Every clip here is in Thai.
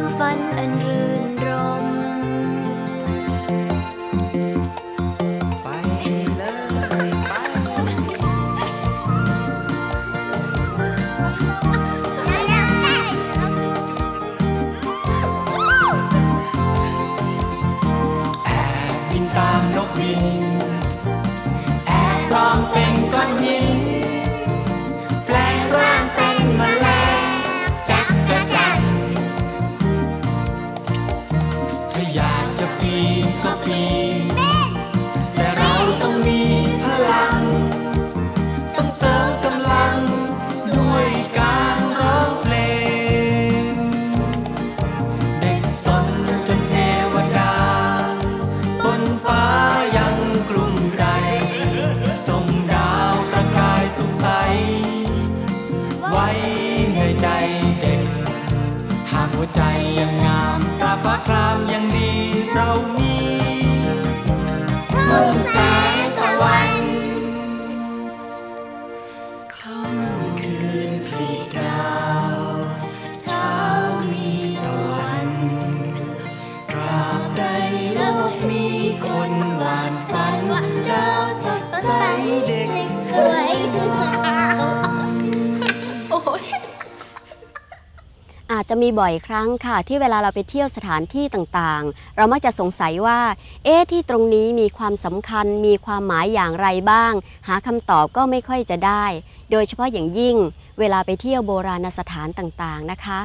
หาค จะมีบ่อยครั้งค่ะ ที่เวลาเราไปเที่ยวสถานที่ต่างๆ เรามักจะสงสัยว่า เอ๊ะที่ตรงนี้มีความสำคัญ มีความหมายอย่างไรบ้าง หาคำตอบก็ไม่ค่อยจะได้ โดยเฉพาะอย่างยิ่ง เวลาไปเที่ยวโบราณสถานต่างๆนะคะ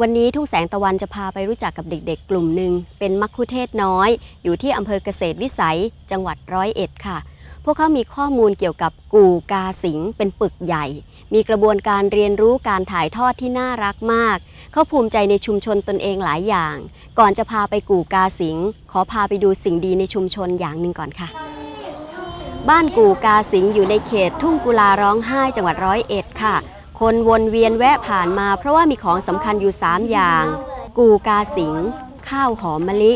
วันนี้ทุ่งแสงตะวันจะพาไปรู้จักกับเด็ก ๆ กลุ่มหนึ่งเป็นมัคคุเทศน้อย อยู่ที่อำเภอเกษตรวิสัย จังหวัดร้อยเอ็ดค่ะ พวกเขามีข้อมูลเกี่ยวกับกู่กาสิงเป็นปึกใหญ่ มีกระบวนการเรียนรู้การถ่ายทอดที่น่ารักมาก เขาภูมิใจในชุมชนตนเองหลายอย่าง ก่อนจะพาไปกู่กาสิง ขอพาไปดูสิ่งดีในชุมชนอย่างหนึ่งก่อนค่ะ บ้านกู่กาสิงอยู่ในเขตทุ่งกุลาร้องไห้จังหวัดร้อยเอ็ดค่ะ คนวนเวียนแวะผ่านมา เพราะว่ามีของสำคัญอยู่ 3 อย่าง กู่กาสิง ข้าวหอมมะลิ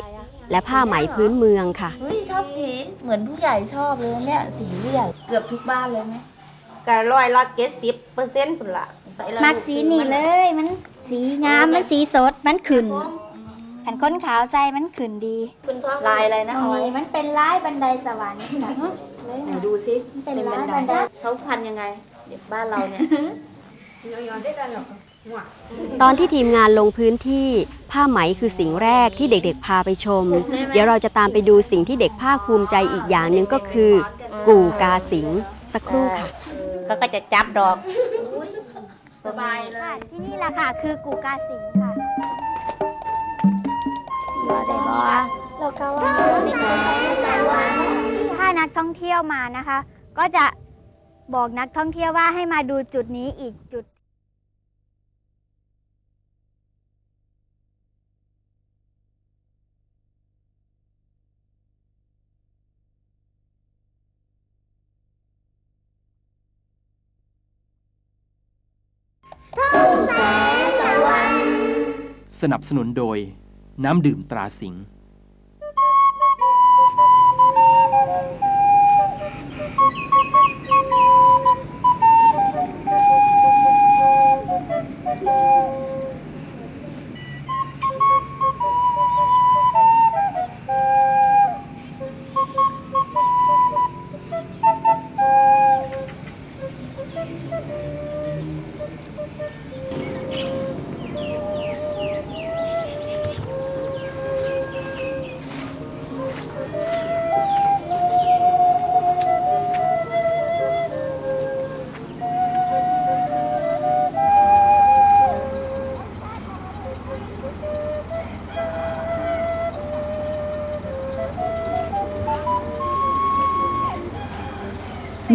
และผ้าไหมพื้นเมืองค่ะ เฮ้ยชอบสีเหมือนผู้ใหญ่ชอบเลยเนี่ยสีผู้ใหญ่เกือบทุกบ้านเลยไหมก็ร้อยละเจ็ดสิบเปอร์เซ็นต์พุ่นละมักสีนี่เลยมันสีงามมันสีสดมันขึ้นขันค้นขาวใส่มันขึ้นดีลายอะไรนะตรงออยนี้มันเป็นลายบันไดสวรรค์ค่ะไหนดูซิมันเป็นลายบันไดเขาพันยังไงเด็กบ้านเราเนี่ย ตอนที่ทีมงานลงพื้นที่ผ้าไหมคือสิ่งแรกที่เด็กๆพาไปชม เดี๋ยวเราจะตามไปดูสิ่งที่เด็กภาคภูมิใจอีกอย่างหนึ่งก็คือ กู่กาสิงสักครู่ค่ะเขาก็จะจับดอกสบายเลยที่นี่แหละค่ะคือกูกาสิงค่ะถ้านักท่องเที่ยวมานะคะ ก็จะบอกนักท่องเที่ยวว่าให้มาดูจุดนี้อีกจุด สนับสนุนโดย น้ำดื่มตราสิงห์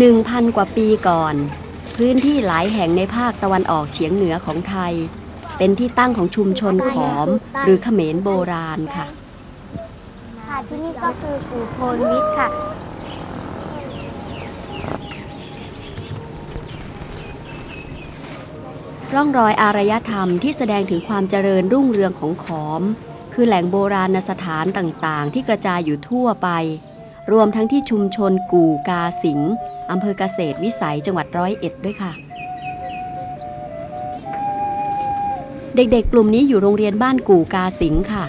1,000 กว่าปีก่อน พื้นที่หลายแห่งในภาคตะวันออกเฉียงเหนือของไทย เป็นที่ตั้งของชุมชนขอม หรือเขมรโบราณค่ะ ค่ะที่นี่ก็คือกู่โพนวิทย์ค่ะ ร่องรอยอารยธรรมที่แสดงถึงความเจริญรุ่งเรืองของขอม คือแหล่งโบราณสถานต่างๆ ที่กระจายอยู่ทั่วไป รวมทั้งที่ชุมชนกู่กาสิงอำเภอเกษตรวิสัยจังหวัดร้อยเอ็ดด้วยค่ะ เด็กๆ กลุ่มนี้อยู่โรงเรียนบ้านกู่กาสิงค่ะ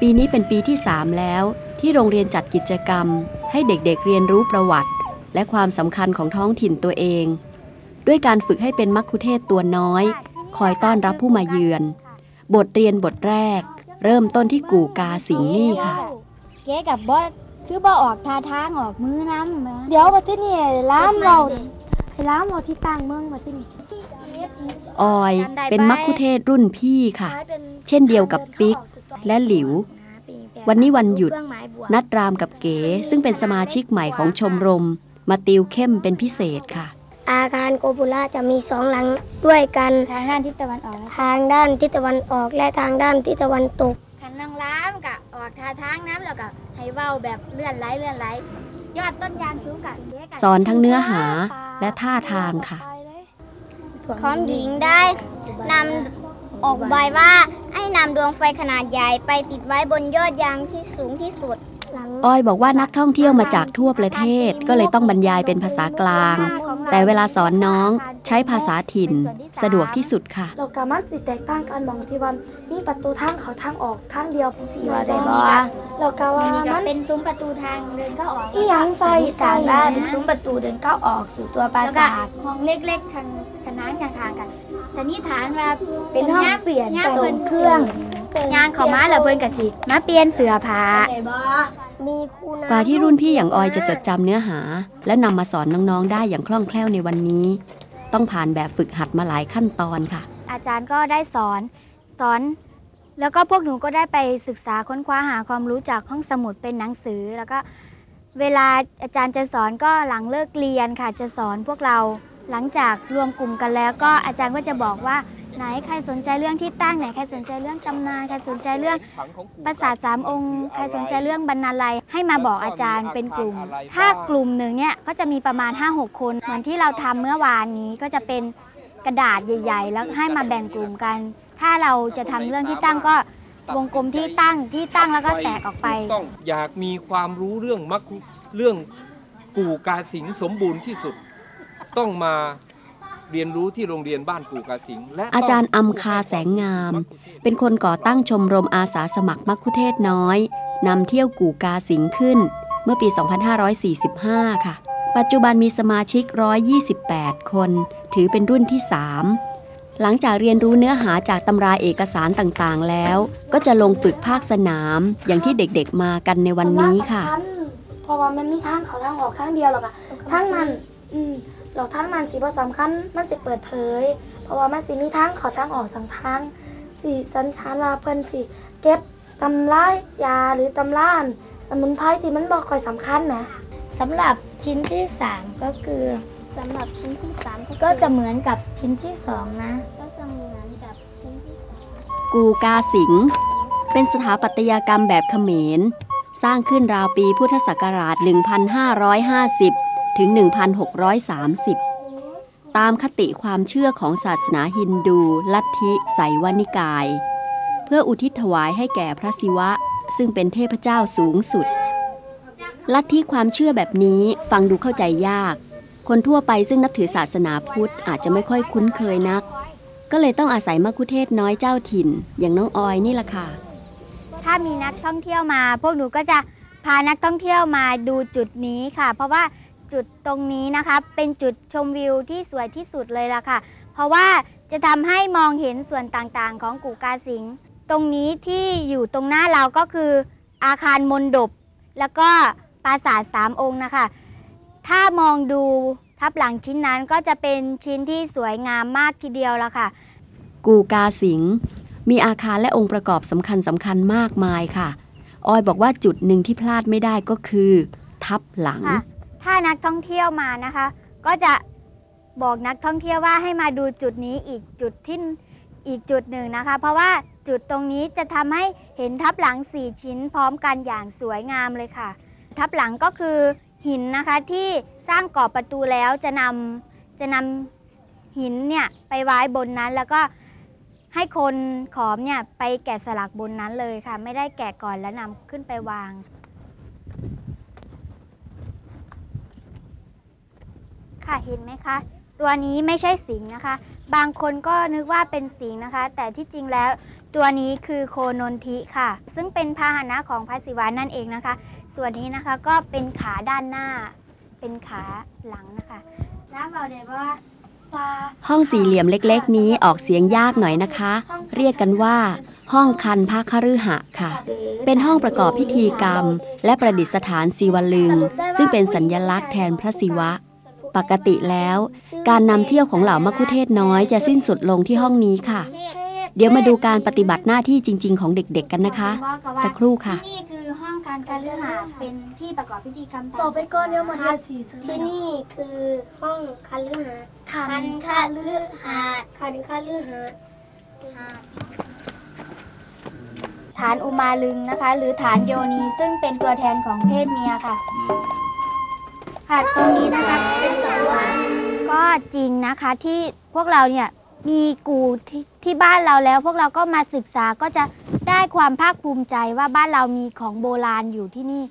ปีนี้เป็นปีที่ 3 แล้ว ที่โรงเรียนจัดกิจกรรม ให้เด็กๆเรียนรู้ประวัติ และความสำคัญของท้องถิ่นตัวเอง ด้วยการฝึกให้เป็นมัคคุเทศตัวน้อย คอยต้อนรับผู้มาเยือน บทเรียนบทแรก เริ่มต้นที่กู่กาสิงนี่ค่ะ เก๋กับบอส คือบ่ออกท่าทางออกมือน้ำมาเดี๋ยวมาที่นี่ล้ามเราให้ล้ามเราที่ต่างเมืองมาที่นี่ออยเป็นมัคคุเทศก์รุ่นพี่ค่ะ เช่นเดียวกับปิ๊กและหลิว วันนี้วันหยุด นัดรามกับเก๋ซึ่งเป็นสมาชิกใหม่ของชมรม มาติวเข้มเป็นพิเศษค่ะ อาคารโกบุระจะมีสองหลังด้วยกัน ทางด้านทิศตะวันออกนะคะทางด้านทิศตะวันออกและทางด้านทิศตะวันตกขั นนางล้ามกะออกท่าทางน้ำแล้วก็ให้เว้าแบบเลื่อนไหลเลื่อนไหลยอดต้นยางสูงกะเก๋กะสอนทั้งเนื้อหาและท่าทางค่ะของหญิงได้นำออกใบายว่าให้นำดวงไฟขนาดใหญ่ไปติดไว้บนยอดยางที่สูงที่สุดออยบอกว่านักท่องเที่ยวมาจากทั่วประเทศก็เลยต้องบรรยายเป็นภาษากลาง แต่เวลาสอนน้องใช้ภาษาถิ่นสะดวกที่สุดค่ะ เรากามันสิแตกต่างกันมองที่ว่ามีประตูทางเขาทางออกทางเดียวสีว่าได้บ่เรากาว่านี่ก็มันเป็นซุ้มประตูทางเดินเข้าออกอีหยังใส่มีใส่สามด้านนะซุ้มประตูเดินเข้าออกสู่ตัวปราแล้วก็สาทห้องเล็กๆข้างขนานข้างๆกันสันนิษฐานว่าเป็นห้องเปลี่ยนย่างส่เพิ่งนเครื่องย่างเขามาแล้วเพิ่นก็สิมาเปลี่ยนเสื้อผ้ามีคู่น้ำ กว่าที่รุ่นพี่อย่างออยจะจดจำเนื้อหา และนำมาสอนน้องๆ ได้อย่างคล่องแคล่วในวันนี้ ต้องผ่านแบบฝึกหัดมาหลายขั้นตอนค่ะ อาจารย์ก็ได้สอนสอน แล้วก็พวกหนูก็ได้ไปศึกษาค้นคว้าหาความรู้จากห้องสมุดเป็นหนังสือ แล้วก็เวลาอาจารย์จะสอนก็หลังเลิกเรียนค่ะ จะสอนพวกเราหลังจากรวมกลุ่มกันแล้ว ก็อาจารย์ก็จะบอกว่า ไหนใครสนใจเรื่องที่ตั้งไหนใครสนใจเรื่องตำนานใครสนใจเรื่องปราสาทสามองค์ ใครสนใจเรื่องบรรณาลัยให้มาบอกอาจารย์เป็นกลุ่ม ถ้ากลุ่มหนึ่งเนี่ยก็จะมีประมาณ 5-6 คน เหมือนที่เราทำเมื่อวานนี้ก็จะเป็นกระดาษใหญ่ ๆ แล้วให้มาแบ่งกลุ่มกัน ถ้าเราจะทำเรื่องที่ตั้งก็วงกลมที่ตั้งที่ตั้งแล้วก็แตกออกไปต้องอยากมีความรู้เรื่องมักคุเรื่องกู่กาสิงสมบูรณ์ที่สุดต้องมา เรียนรู้ที่โรงเรียนบ้านกู่กาสิงและอาจารย์อำคาแสงงาม เป็นคนก่อตั้งชมรมอาสาสมัครมัคคุเทศก์น้อยนำเที่ยวกู่กาสิงขึ้น เมื่อปี 2545 ค่ะ ปัจจุบันมีสมาชิก 128 คน ถือเป็นรุ่นที่ 3 หลังจากเรียนรู้เนื้อหาจากตำราเอกสารต่างๆ แล้ว ก็จะลงฝึกภาคสนามอย่างที่เด็กๆมากันในวันนี้ค่ะ เพราะว่ามันมีทางเขาทางออกทางเดียวหรอกอะทางนั้นอืม เราทางนั้นสิบ่สำคัญมันสิเปิดเผย เพราะว่ามันสิมีทางเขาทางออกสังทางสิสัญชาลาเพิ่นสิเก็บตำรายาหรือตำราอันสมุนไพรที่มันบ่ค่อยสำคัญนะสำหรับชิ้นที่ 3 ก็คือสำหรับชิ้นที่ 3 ก็จะเหมือนกับชิ้นที่ 2 นะ ก็จะเหมือนกับชิ้นที่กูกาสิง เป็นสถาปัตยกรรมแบบเขมร สร้างขึ้นราวปีพุทธศักราช 1550 ถึง 1630 ตามคติความเชื่อของศาสนาฮินดู ลัทธิไสวนิกาย เพื่ออุทิศถวายให้แก่พระศิวะ ซึ่งเป็นเทพเจ้าสูงสุด ลัทธิความเชื่อแบบนี้ฟังดูเข้าใจยาก คนทั่วไปซึ่งนับถือศาสนาพุทธอาจจะไม่ค่อยคุ้นเคยนัก ก็เลยต้องอาศัยมัคคุเทศน้อยเจ้าถิ่น อย่างน้องออยนี่แหละค่ะ ถ้ามีนักท่องเที่ยวมา พวกหนูก็จะพานักท่องเที่ยวมาดูจุดนี้ค่ะ เพราะว่า จุดตรงนี้นะคะ เป็นจุดชมวิวที่สวยที่สุดเลยล่ะค่ะ เพราะว่าจะทำให้มองเห็นส่วนต่างๆ ของกู่กาสิง ตรงนี้ที่อยู่ตรงหน้าเราก็คืออาคารมนดบ แล้วก็ปราสาทสามองค์นะคะ ถ้ามองดูทับหลังชิ้นนั้นก็จะเป็นชิ้นที่สวยงามมากทีเดียวละค่ะ กูกาสิง มีอาคารและองค์ประกอบสำคัญสำคัญมากมายค่ะ ออยบอกว่าจุดหนึ่งที่พลาดไม่ได้ก็คือ ทับหลัง ค่ะ ถ้านักท่องเที่ยวมานะคะ ก็จะบอกนักท่องเที่ยวว่าให้มาดูจุดนี้อีกจุดที่อีกจุดหนึ่งนะคะ เพราะว่าจุดตรงนี้จะทำให้เห็นทับหลังสี่ชิ้นพร้อมกันอย่างสวยงามเลยค่ะ ทับหลังก็คือหินนะคะที่สร้างกรอบประตูแล้วจะนำจะนำหินเนี่ยไปไว้บนนั้นแล้วก็ให้คนขอมเนี่ยไปแกะสลักบนนั้นเลยค่ะ ไม่ได้แกะก่อนแล้วนำขึ้นไปวาง ค่ะเห็นไหมคะ ตัวนี้ไม่ใช่สิงห์นะคะ บางคนก็นึกว่าเป็นสิงห์นะคะ แต่ที่จริงแล้ว ตัวนี้คือโคนนทิค่ะ ซึ่งเป็นพาหนะของพระศิวะนั่นเองนะคะ ส่วนนี้นะคะก็เป็นขาด้านหน้า เป็นขาหลังนะคะแล้วเราเดี๋ยวว่าปลาห้องสี่เหลี่ยมเล็กๆ นี้ออกเสียงยากหน่อยนะคะ เรียกกันว่า ห้องคันพระคฤหะค่ะ เป็นห้องประกอบพิธีกรรม และประดิษฐานศิวลึง ซึ่งเป็นสัญญลักษณ์แทนพระศิวะ ปกติแล้ว การนำเที่ยวของเหล่ามัคคุเทศน้อยจะสิ้นสุดลงที่ห้องนี้ค่ะ เดี๋ยวมาดูการปฏิบัติหน้าที่จริง ๆ ของเด็กๆกันนะคะ สักครู่ค่ะที่นี่คือห้องการการลือหาเป็นที่ประกอบพิธีกรรมตามบอกไปก่อนเดี๋ยวมาเรียนสีเสือที่นี่คือห้องคันลือหาขันคันคาลือหาดคันคาลือหาดฐานอุมาลึงนะคะ หรือฐานโยนีซึ่งเป็นตัวแทนของเพศเมียค่ะ ค่ะตรงนี้นะคะเป็นตัวก็จริงนะคะที่พวกเราเนี่ยมีกูที่ที่บ้านเราแล้ว พวกเราก็มาศึกษาก็จะได้ความภาคภูมิใจว่าบ้านเรามีของโบราณอยู่ที่นี่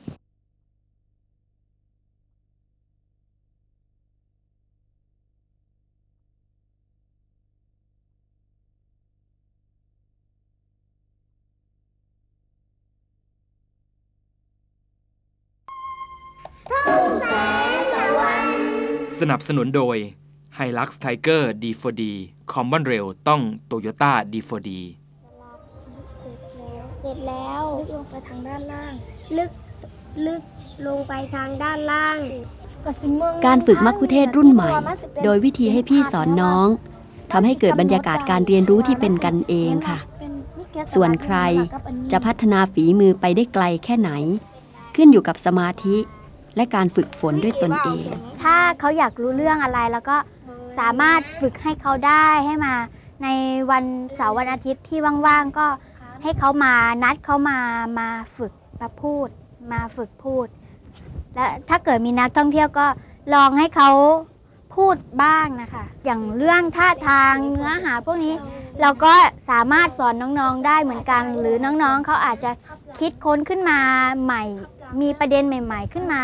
สนับสนุนโดย Hilux Tiger D4D Common Rail ต้อง Toyota D4D เสร็จแล้วลึกลงไปทางด้านล่าง ลึกลึกลงไปทางด้านล่างก็สิเมืองการฝึกมัคคุเทศรุ่นใหม่ โดยวิธีให้พี่สอนน้องทำให้เกิดบรรยากาศการเรียนรู้ที่เป็นกันเองค่ะ ส่วนใครจะพัฒนาฝีมือไปได้ไกลแค่ไหน ขึ้นอยู่กับสมาธิ และการฝึกฝนด้วยตนเอง ถ้าเขาอยากรู้เรื่องอะไรแล้วก็สามารถฝึกให้เขาได้ให้มา ในวันเสาร์วันอาทิตย์ที่ว่างๆก็ให้เขามานัดเขามามาฝึกมาพูด มาฝึกพูด และถ้าเกิดมีนักท่องเที่ยวก็ลองให้เขาพูดบ้างนะคะ อย่างเรื่องท่าทางเนื้อหาพวกนี้เราก็สามารถสอนน้องๆได้เหมือนกัน หรือน้องๆเขาอาจจะคิดค้นขึ้นมาใหม่ มีประเด็นใหม่ ๆ ขึ้นมา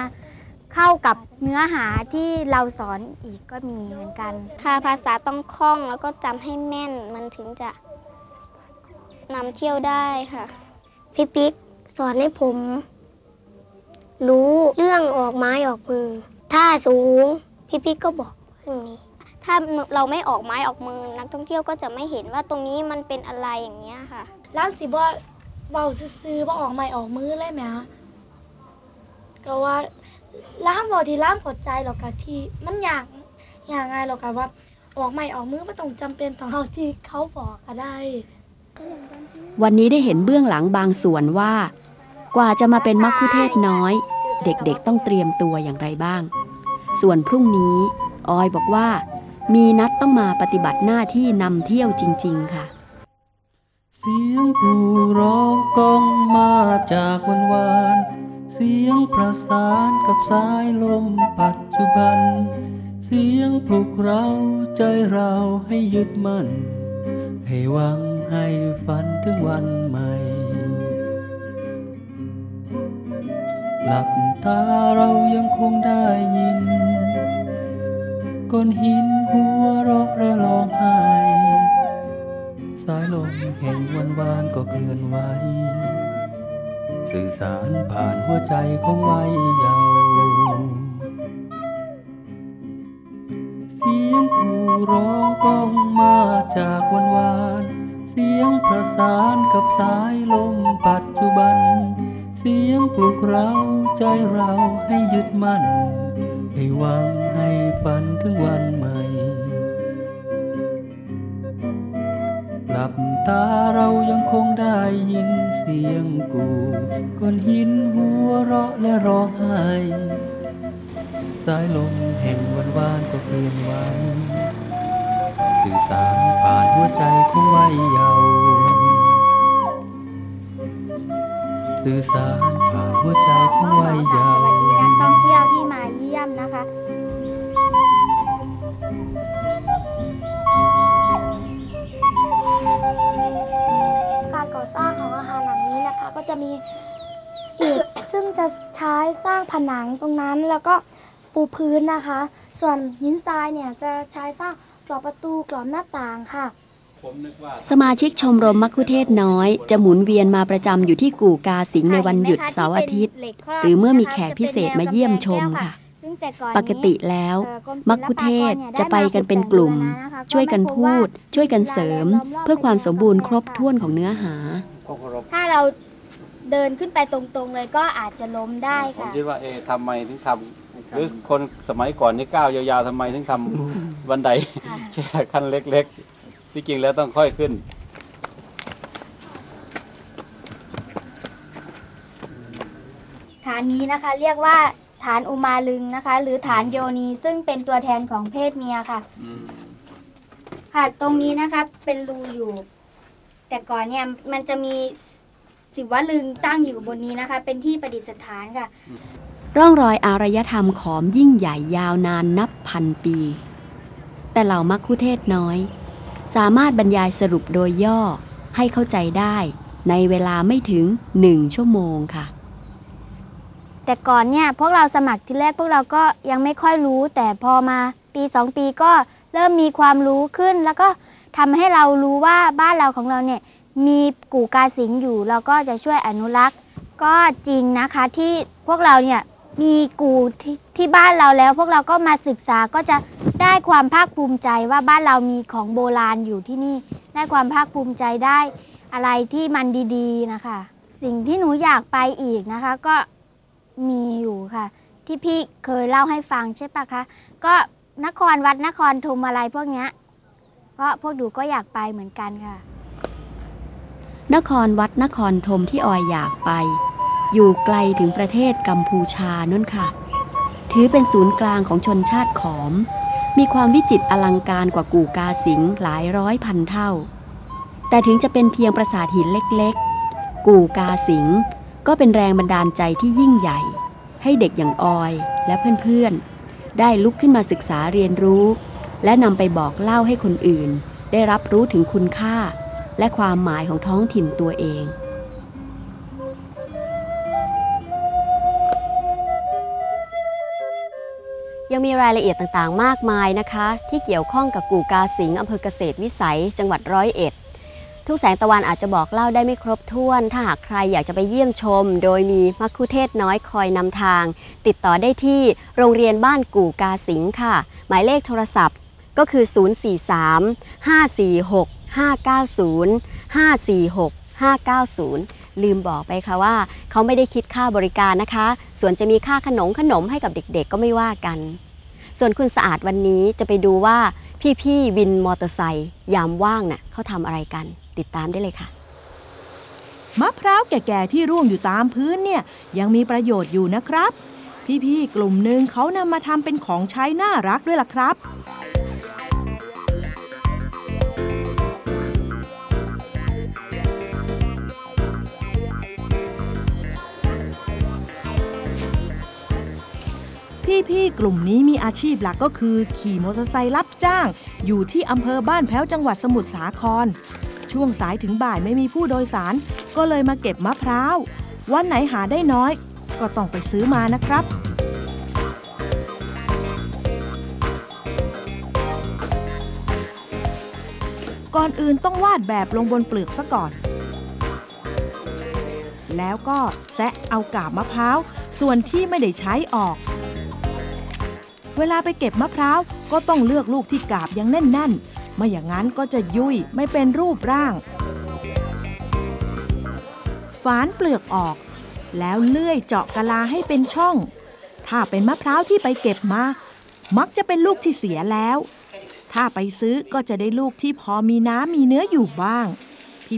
เข้ากับเนื้อหาที่เราสอนอีกก็มีเหมือนกัน ค่ะภาษาต้องคล่องแล้วก็จำให้แม่นมันถึงจะนำเที่ยวได้ค่ะ พี่ปิ๊กสอนให้ผม รู้เรื่องออกไม้ออกมือ ถ้าสูง พี่ปิ๊กก็บอกเรื่องนี้ ถ้าเราไม่ออกไม้ออกมือ นักท่องเที่ยวก็จะไม่เห็นว่าตรงนี้มันเป็นอะไรอย่างเงี้ยค่ะร้านสิบ่เบาซื้อๆบ่ออกใหม่ออกมือเลยแหมก็ว่า ล้ามบ่ที่ล้ามกดใจหรอกกะที่มันอยากอยากไงหรอกกะว่า ออกใหม่ออกมือไม่ต้องจำเป็นต้องเอาที่เขาบอกก็ได้ วันนี้ได้เห็นเบื้องหลังบางส่วนว่า กว่าจะมาเป็นมัคคุเทศน้อย เด็กๆต้องเตรียมตัวอย่างไรบ้าง ส่วนพรุ่งนี้ออยบอกว่า มีนัดต้องมาปฏิบัติหน้าที่นำเที่ยวจริง ๆ ค่ะเสียงกูร้องก้องมาจากวันวานเสียงประสานกับสายลมปัจจุบัน เสียงปลุกเราใจเราให้ยึดมั่น ให้หวังให้ฝันถึงวันใหม่ หลับตาเรายังคงได้ยินก้อนหินหัวเราะและร้องไห้ สายลมแห่งวันวานก็เคลื่อนไหว สื่อสารผ่านหัวใจของวัยเยาว์เสียงกูร้องก้องมาจากวันวาน เสียงประสานกับสายลมปัจจุบัน เสียงปลุกเราใจเราให้ยึดมั่น ให้หวังให้ฝันถึงวันใหม่หลับตาเรายังคงได้ยินเสียงกู ก้อนหินหัวเราะและร้องไห้สายลมแห่งวันวานก็เคลื่อนไหวสื่อสารผ่านหัวใจของวัยเยาว์สื่อสารผ่านหัวใจของวัยเยาว์วัสดีนักท่องเที่ยวที่มาเยี่ยมนะคะการก่อสร้างของอาคารหลังนี้นะคะ ก็จะมี ซึ่งจะใช้สร้างผนังตรงนั้นแล้วก็ปูพื้นนะคะ ส่วนหินทรายเนี่ยจะใช้สร้างกรอบประตูกรอบหน้าต่างค่ะ สมาชิกชมรมมัคคุเทศก์น้อย จะหมุนเวียนมาประจำอยู่ที่กู่กาสิงห์ในวันหยุดเสาร์อาทิตย์ หรือเมื่อมีแขกพิเศษมาเยี่ยมชมค่ะซึ่งแต่อนนี้ปกติแล้วเอ่อกรมศิลปากรมัคคุเทศก์จะไปกันเป็นกลุ่มได้มาขุดช่วยกันพูด ช่วยกันเสริม เพื่อความสมบูรณ์ครบถ้วนของเนื้อหา ถ้าเรา เดินขึ้นไปตรงๆเลยก็อาจจะล้มได้ผมค่ะ คิดว่าเอะทำไมถึงทำหรือคนสมัยก่อนนี่ก้าวยาวๆทำไมถึงทำบันไดแค่ขั้นเล็กๆ ที่จริงแล้วต้องค่อยขึ้น ฐานนี้นะคะเรียกว่าฐานอุมาลึงนะคะ หรือฐานโยนีซึ่งเป็นตัวแทนของเพศเมียค่ะ ค่ะตรงนี้นะคะเป็นรูอยู่ แต่ก่อนเนี่ยมันจะมี ศิวลึงตั้งอยู่บนนี้นะคะ เป็นที่ประดิษฐานค่ะ ร่องรอยอารยธรรมขอมยิ่งใหญ่ยาวนานนับพันปี แต่เหล่ามัคคุเทศก์น้อย สามารถบรรยายสรุปโดยย่อให้เข้าใจได้ในเวลาไม่ถึงหนึ่งชั่วโมงค่ะ แต่ก่อนเนี่ยพวกเราสมัครที่แรกพวกเราก็ยังไม่ค่อยรู้ แต่พอมาปีสองปีก็เริ่มมีความรู้ขึ้น แล้วก็ทำให้เรารู้ว่าบ้านเราของเราเนี่ย มีกู่กาสิงอยู่เราก็จะช่วยอนุรักษ์ ก็จริงนะคะที่พวกเราเนี่ยมีกู่ที่ที่บ้านเราแล้ว พวกเราก็มาศึกษาก็จะได้ความภาคภูมิใจว่าบ้านเรามีของโบราณอยู่ที่นี่ ได้ความภาคภูมิใจได้อะไรที่มันดีๆนะคะ สิ่งที่หนูอยากไปอีกนะคะ ก็มีอยู่ค่ะ ที่พี่เคยเล่าให้ฟังใช่ปะคะ ก็นครวัดนครธมอะไรพวกเนี้ยก็พวกดูก็อยากไปเหมือนกันค่ะ นครวัดนครธมที่ออยอยากไป อยู่ไกลถึงประเทศกัมพูชานั่นค่ะ ถือเป็นศูนย์กลางของชนชาติขอม มีความวิจิตรอลังการกว่ากู่กาสิงหลายร้อยพันเท่า แต่ถึงจะเป็นเพียงปราสาทหินเล็กๆ กู่กาสิงก็เป็นแรงบันดาลใจที่ยิ่งใหญ่ ให้เด็กอย่างออยและเพื่อนๆ ได้ลุกขึ้นมาศึกษาเรียนรู้ และนำไปบอกเล่าให้คนอื่น ได้รับรู้ถึงคุณค่า และความหมายของท้องถิ่นตัวเอง ยังมีรายละเอียดต่างๆ มากมายนะคะ ที่เกี่ยวข้องกับกู่กาสิงอำเภอเกษตรวิสัย จังหวัดร้อยเอ็ดทุกแสงตะวันอาจจะบอกเล่าได้ไม่ครบถ้วน ถ้าหากใครอยากจะไปเยี่ยมชม โดยมีมัคคุเทศน้อยคอยนำทาง ติดต่อได้ที่โรงเรียนบ้านกู่กาสิงค่ะ หมายเลขโทรศัพท์ก็คือ 043 546 590 546 590 ลืมบอกไปค่ะว่า เขาไม่ได้คิดค่าบริการนะคะ ส่วนจะมีค่าขนมขนมให้กับเด็กๆ ก็ไม่ว่ากัน ส่วนคุณสะอาดวันนี้จะไปดูว่าพี่ๆวินมอเตอร์ไซค์ยามว่างน่ะเขาทำอะไรกัน ติดตามได้เลยค่ะมะพร้าวแก่ๆที่ร่วงอยู่ตามพื้นเนี่ยยังมีประโยชน์อยู่นะครับ พี่ๆกลุ่มหนึ่งเขานำมาทำเป็นของใช้น่ารักด้วยล่ะครับ พี่ๆ กลุ่มนี้มีอาชีพหลักก็คือ ขี่มอเตอร์ไซค์รับจ้าง อยู่ที่อำเภอบ้านแพ้วจังหวัดสมุทรสาคร ช่วงสายถึงบ่ายไม่มีผู้โดยสาร ก็เลยมาเก็บมะพร้าว วันไหนหาได้น้อย ก็ต้องไปซื้อมานะครับก่อนอื่นต้องวาดแบบลงบนเปลือกซะก่อน แล้วก็แซะเอากาบมะพร้าว ส่วนที่ไม่ได้ใช้ออก เวลาไปเก็บมะพร้าวก็ต้องเลือกลูกที่กาบยังแน่นๆ ไม่อย่างนั้นก็จะยุ่ยไม่เป็นรูปร่าง ฝานเปลือกออก แล้วเลื่อยเจาะกะลาให้เป็นช่อง ถ้าเป็นมะพร้าวที่ไปเก็บมา มักจะเป็นลูกที่เสียแล้ว ถ้าไปซื้อก็จะได้ลูกที่พอมีน้ำมีเนื้ออยู่บ้าง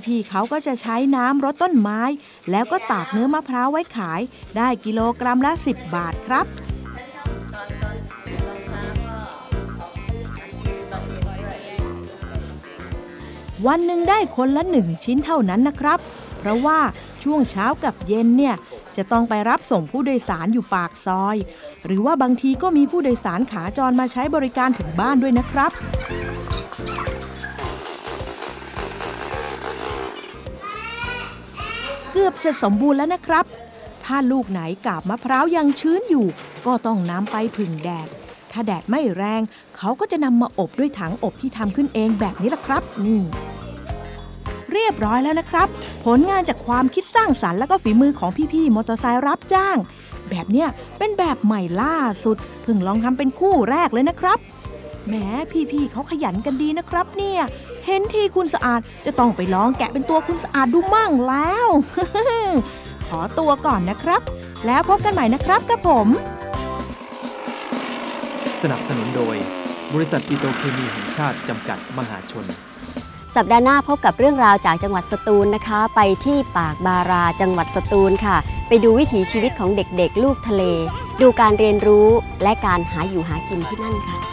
พี่ๆเขาก็จะใช้น้ำรดต้นไม้ แล้วก็ตากเนื้อมะพร้าวไว้ขาย ได้กิโลกรัมละ 10 บาทครับ วันหนึ่งได้คนละหนึ่งชิ้นเท่านั้นนะครับ เพราะว่าช่วงเช้ากับเย็นเนี่ยจะต้องไปรับส่งผู้โดยสารอยู่ปากซอย หรือว่าบางทีก็มีผู้โดยสารขาจรมาใช้บริการถึงบ้านด้วยนะครับ เกือบเสร็จสมบูรณ์แล้วนะครับ ถ้าลูกไหนกาบมะพร้าวยังชื้นอยู่ ก็ต้องนำไปผึ่งแดดถถ้าแดดไม่แรง เขาก็จะนำมาอบด้วยถังอบที่ทำขึ้นเองแบบนี้ละครับ นี่ เรียบร้อยแล้วนะครับ ผลงานจากความคิดสร้างสรรค์และก็ฝีมือของพี่ๆมอเตอร์ไซค์รับจ้าง แบบเนี้ยเป็นแบบใหม่ล่าสุดเพิ่งลองทำเป็นคู่แรกเลยนะครับแหมพี่ๆเขาขยันกันดีนะครับเนี่ย เห็นที่คุณสะอาดจะต้องไปลองแกะเป็นตัวคุณสะอาดดูมั่งแล้ว ขอตัวก่อนนะครับ แล้วพบกันใหม่นะครับกับผม สนับสนุนโดย บริษัทปิโตเคมีแห่งชาติจำกัดมหาชน สัปดาห์หน้าพบกับเรื่องราวจากจังหวัดสตูลนะคะ ไปที่ปากบาราจังหวัดสตูลค่ะ ไปดูวิถีชีวิตของเด็กๆ ลูกทะเล ดูการเรียนรู้และการหาอยู่หากินที่นั่นค่ะ